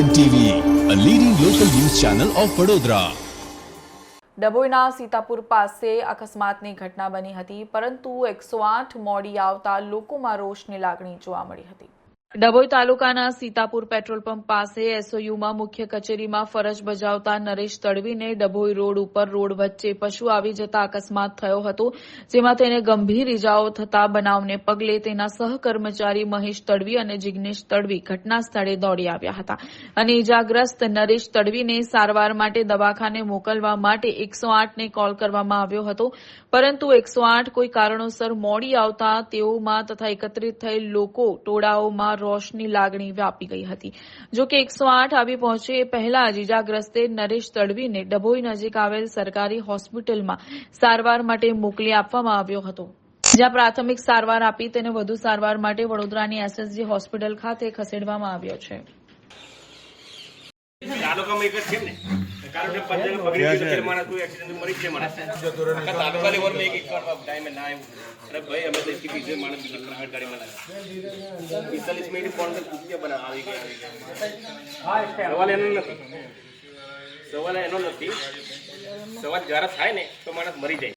N TV a leading local news channel of Vadodara ડભોઈના Sitapur પાસે અકસ્માતની ઘટના બની હતી, પરંતુ એકસો આઠ મોડી આવતા લોકોમાં રોષની લાગણી જોવા મળી હતી. ડભોઈ તાલુકાના સીતાપુર પેટ્રોલ પંપ પાસે એસઓયુમાં મુખ્ય કચેરીમાં ફરજ બજાવતા નરેશ તડવીને ડભોઈ રોડ ઉપર રોડ વચ્ચે પશુ આવી જતા અકસ્માત થયો હતો, જેમાં તેને ગંભીર ઇજાઓ થતા બનાવને પગલે તેના સહકર્મચારી મહેશ તડવી અને જિગ્નેશ તડવી ઘટના સ્થળે દોડી આવ્યા હતા. અને ઇજાગ્રસ્ત નરેશ તડવીને સારવાર માટે દવાખાને મોકલવા માટે એકસો આઠને કોલ કરવામાં આવ્યો હતો, પરંતુ એકસો આઠ કોઈ કારણોસર મોડી આવતા તેઓમાં તથા એકત્રિત થયેલ લોકો ટોળાઓમાં રોષની લાગણી વ્યાપી ગઈ હતી. જો કે એકસો આઠ આવી પહોંચે એ પહેલા જ ઇજાગ્રસ્તે નરેશ તડવીને ડભોઈ નજીક આવેલ સરકારી હોસ્પિટલમાં સારવાર માટે મોકલી આપવામાં આવ્યો હતો. જ્યાં પ્રાથમિક સારવાર આપી તેને વધુ સારવાર માટે વડોદરાની એસએસજી હોસ્પિટલ ખાતે ખસેડવામાં આવ્યો છે. તાલુકામાં એક જ છે ને? કારણ કે પંદર પકડી ગયો તો માણસ કોઈ એક્સિડન્ટ મરી ગયો માણસ. તાલુકા લેવલમાં એક એક ટાઈમે ના આવ્યું અરે ભાઈ અમે તો એકથી બીજે માણસ બીજી પ્રાઇવેટ ગાડીમાં લાવ્યા પિસ્તાલીસ મિનિટ ફોન કરી પૂછ્યા બના આવી ગયા. આવી ગયા સવાલ એનો નથી. સવાલ એનો નથી. સવાલ જ્યારે થાય ને તો માણસ મરી જાય.